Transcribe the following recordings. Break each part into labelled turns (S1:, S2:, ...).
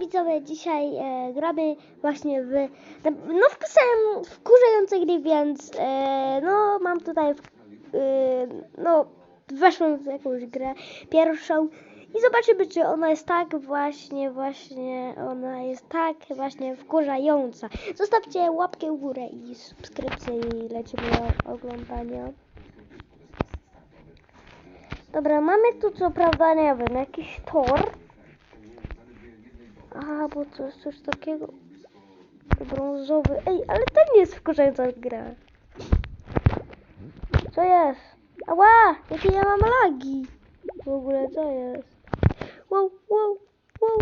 S1: widzowie, dzisiaj e, gramy właśnie w, no wpisałem wkurzające gry, więc e, no mam tutaj, w, e, no weszłem w jakąś grę pierwszą i zobaczymy, czy ona jest tak właśnie, właśnie, ona jest tak właśnie wkurzająca. Zostawcie łapkę w górę i subskrypcję i lecimy do oglądania. Dobra, mamy tu co prawda, nie wiem, jakiś tor. Aha, bo to jest coś takiego brązowy. Ej, ale to nie jest wkurzająca gra. Co jest? Ała! Jakie ja mam lagi? W ogóle co jest? Wow, wow, wow.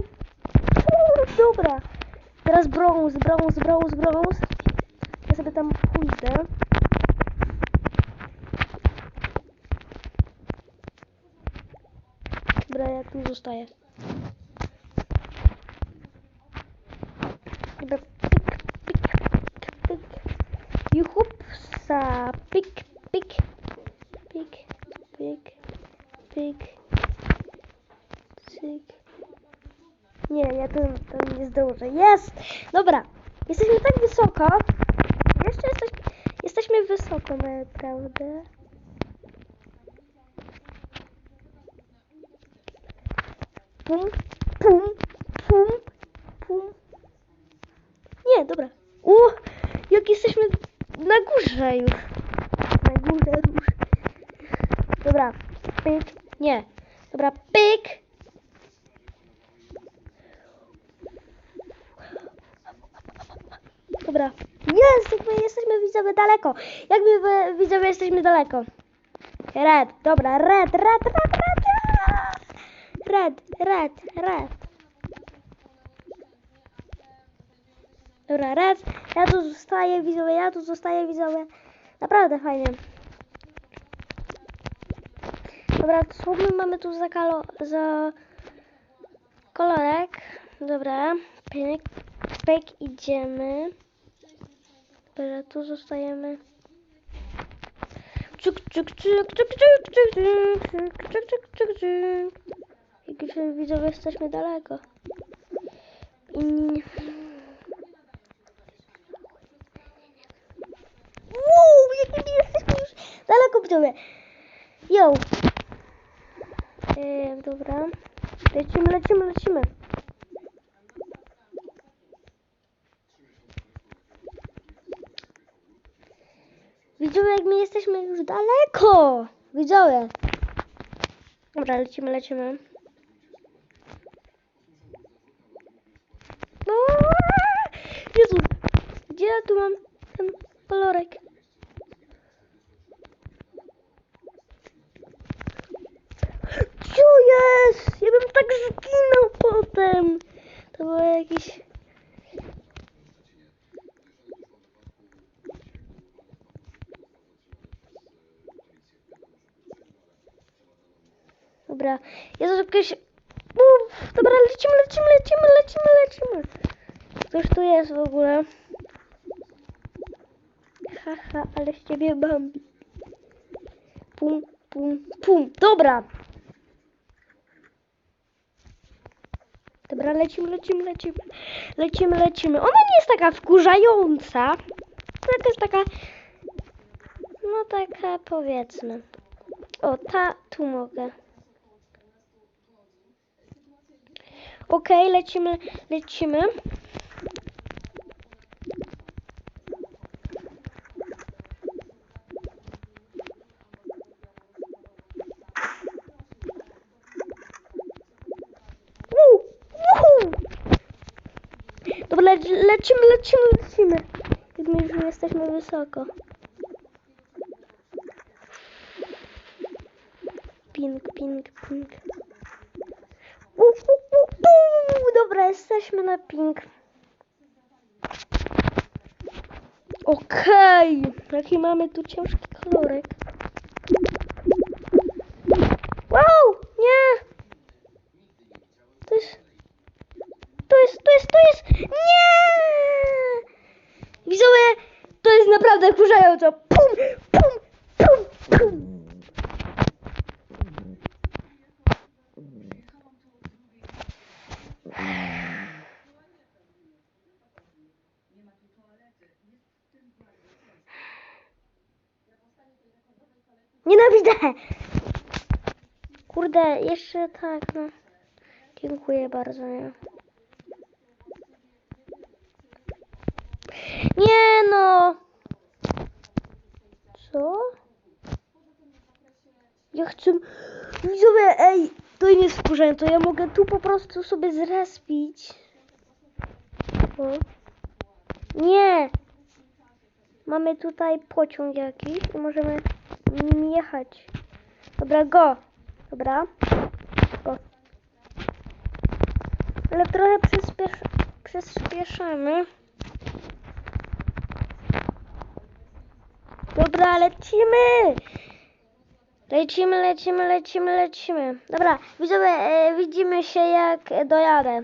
S1: Uuu, dobra. Teraz brąz, brąz, brąz, brąz. Ja sobie tam pójdę. Dobra, ja tu zostaję. Pik, cyk. Nie, ja tu, tu nie zdążę. Jest! Dobra, jesteśmy tak wysoko. Jeszcze jesteś, jesteśmy wysoko, naprawdę. Pum, pum, pum, pum. Nie, dobra. U, jak jesteśmy na górze już. Na górze już. Dobra, pyk. Nie. Dobra, pyk. Dobra. Jest, jak my jesteśmy widzowie daleko. Jak my widzowie jesteśmy daleko. Red, dobra, red, red, red, red, red, red, red. Dobra, red, ja tu zostaję widzowie, ja tu zostaję widzowie. Naprawdę fajnie. Dobra, co my mamy tu za, kalo, za kolorek? Dobra, pyk, pyk, idziemy. Dobra, tu zostajemy. Czuk, czuk, czuk, czuk, czuk, czuk, czuk, czuk, czuk, czuk, czuk, czuk. Jak już jesteśmy daleko. I... Wow, jak my jesteśmy już daleko widzowie. Yo. Eee, dobra. Lecimy, lecimy, lecimy. Widzowie, jak my jesteśmy już daleko. Widzowie. Dobra, lecimy, lecimy. No, Jezu, gdzie ja tu mam ten kolorek? Co jest? Ja bym tak zginął potem. To było jakieś... Dobra, jest jakieś... Uf, dobra, lecimy, lecimy, lecimy, lecimy, lecimy. Ktoś tu jest w ogóle. Haha, ale z ciebie Bambi. Pum, pum, pum. Dobra. Dobra, lecimy, lecimy, lecimy. Lecimy, lecimy. Ona nie jest taka wkurzająca. Taka jest taka... No taka powiedzmy. O, ta tu mogę. Okej, lecimy, lecimy. Lecimy, lecimy, lecimy. Jak my już jesteśmy wysoko. Ping, ping, ping. Dobra, jesteśmy na ping. Okej, jaki mamy tu ciężki kolorek. Wow, nie. To jest, to jest, to jest, to jest, nie. Widzowie, to jest naprawdę wkurzające. Pum, pum, pum, pum. Nienawidzę! Kurde, jeszcze tak, no. Dziękuję bardzo, nie? Nie no! Co? Ja chcę... Widzowie, ej, to nie jest wkurzające, ja mogę tu po prostu sobie zrespić. O. Nie! Mamy tutaj pociąg jakiś i możemy nim jechać. Dobra, go! Dobra. Go. Ale trochę przyspiesz... przyspieszymy. Dobra, lecimy! Lecimy, lecimy, lecimy, lecimy. Dobra, widzowie, e, widzimy się jak dojadę.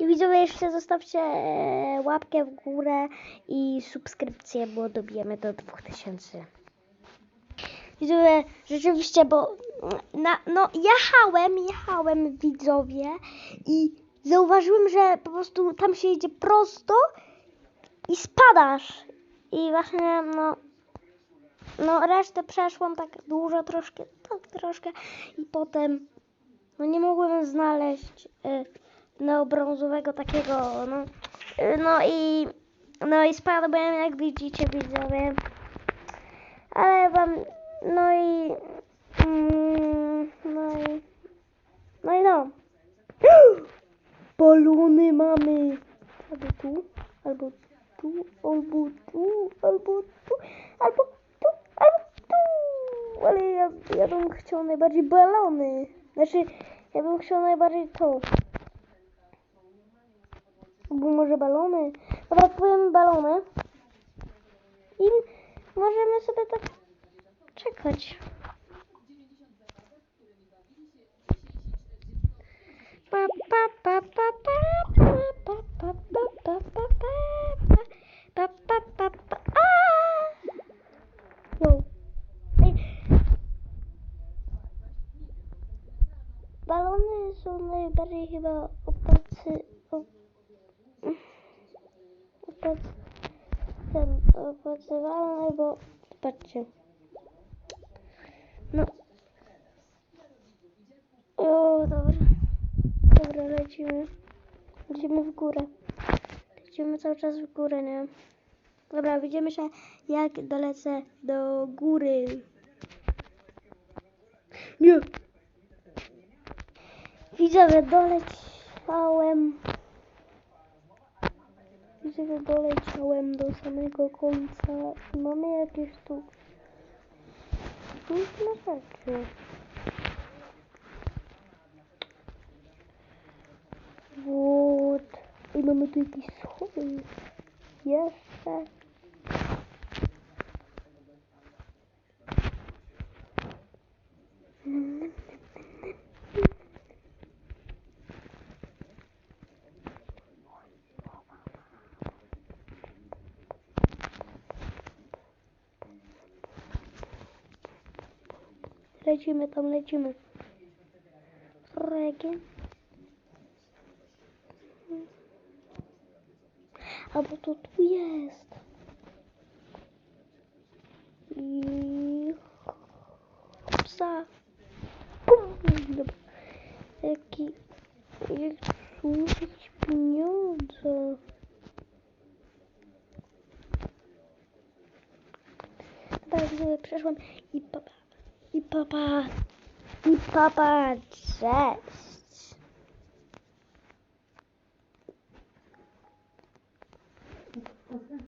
S1: I widzowie, jeszcze zostawcie e, łapkę w górę i subskrypcję, bo dobijemy do 2000. Widzowie, rzeczywiście, bo na, no jechałem, jechałem widzowie i zauważyłem, że po prostu tam się jedzie prosto i spadasz. I właśnie, no, no resztę przeszłam tak dużo, troszkę, tak troszkę i potem, no nie mogłem znaleźć y, no brązowego takiego, no, y, no i, no i spadłem jak widzicie widzowie, ale wam, no i, mm, no i, no i no. Balony mamy. Albo tu, albo tu, albo tu, albo tu, albo tu, albo tu. Ale ja, ja bym chciał najbardziej balony. Znaczy, ja bym chciał najbardziej to. Albo może balony. Dobra, kupujemy balony. I możemy sobie tak czekać. Pa, pa, pa, pa, pa, pa, pa, pa, pa, pa, pa, pa, pa, pa, pa. Aaa! Wow. Ej. Balony są najbardziej chyba opacy... op- opac... ten, opłacywalne, bo... Patrzcie. No. O, dobra. Dobra, lecimy. Lecimy w górę. Lecimy cały czas w górę, nie? Dobra, widzimy się jak dolecę do góry. Nie! Widzowie, doleciałem że doleciałem do samego końca i mamy jakieś tu różne rzeczy. Wód. I mamy tu jakieś schody. Jeszcze. Lecimy tam, lecimy. Reggae. Albo to tu jest. I... Psa. Dobra. Jaki... Jak służyć pieniądze. Dobra, widzowie, przeszłam i papa. Hip Hop Hip Hop Jets.